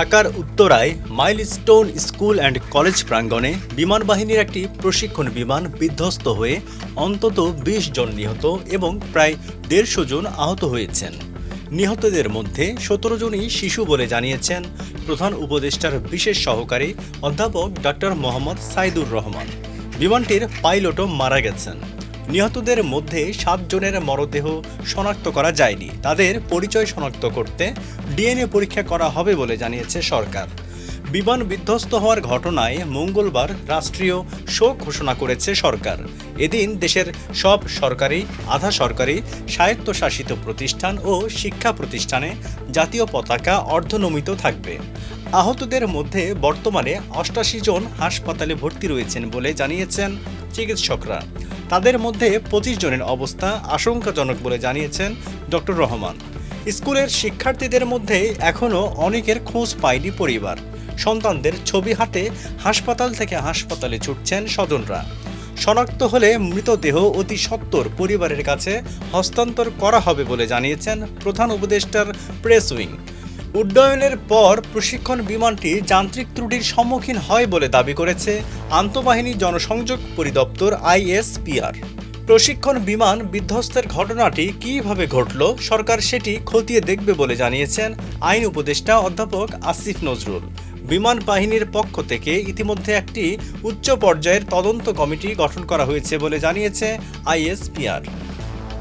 ঢাকার উত্তরায় milestone school and college প্রাঙ্গণে বিমান বাহিনীর একটি প্রশিক্ষণ বিমান বিধ্বস্ত হয়ে অন্তত বিশ জন নিহত এবং প্রায় দেড়শো জন আহত হয়েছেন। নিহতদের মধ্যে সতেরো জনই শিশু বলে জানিয়েছেন প্রধান উপদেষ্টার বিশেষ সহকারী অধ্যাপক ডক্টর মোহাম্মদ সাইদুর রহমান। বিমানটির পাইলটও মারা গেছেন। নিহতদের মধ্যে সাতজনের মরদেহ শনাক্ত করা যায়নি। তাদের পরিচয় শনাক্ত করতে ডিএনএ পরীক্ষা করা হবে বলে জানিয়েছে সরকার। বিমান বিধ্বস্ত হওয়ার ঘটনায় মঙ্গলবার রাষ্ট্রীয় শোক ঘোষণা করেছে সরকার। এদিন দেশের সব সরকারি, আধা সরকারি, স্বায়ত্তশাসিত প্রতিষ্ঠান ও শিক্ষা প্রতিষ্ঠানে জাতীয় পতাকা অর্ধনমিত থাকবে। আহতদের মধ্যে বর্তমানে অষ্টাশি জন হাসপাতালে ভর্তি রয়েছেন বলে জানিয়েছেন চিকিৎসকরা। তাদের মধ্যে পঁচিশ জনের অবস্থা আশঙ্কাজনক বলে জানিয়েছেন ডক্টর রহমান। স্কুলের শিক্ষার্থীদের মধ্যে এখনও অনেকের খোঁজ পায়নি পরিবার। সন্তানদের ছবি হাতে হাসপাতাল থেকে হাসপাতালে ছুটছেন স্বজনরা। শনাক্ত হলে মৃতদেহ অতি সত্বর পরিবারের কাছে হস্তান্তর করা হবে বলে জানিয়েছেন প্রধান উপদেষ্টার প্রেস উইং। উড্ডয়নের পর প্রশিক্ষণ বিমানটি যান্ত্রিক ত্রুটির সম্মুখীন হয় বলে দাবি করেছে আন্তঃবাহিনী জনসংযোগ পরিদপ্তর আইএসপিআর। প্রশিক্ষণ বিমান বিধ্বস্তের ঘটনাটি কীভাবে ঘটল, সরকার সেটি খতিয়ে দেখবে বলে জানিয়েছেন আইন উপদেষ্টা অধ্যাপক আসিফ নজরুল। বিমান বাহিনীর পক্ষ থেকে ইতিমধ্যে একটি উচ্চ পর্যায়ের তদন্ত কমিটি গঠন করা হয়েছে বলে জানিয়েছে আইএসপিআর।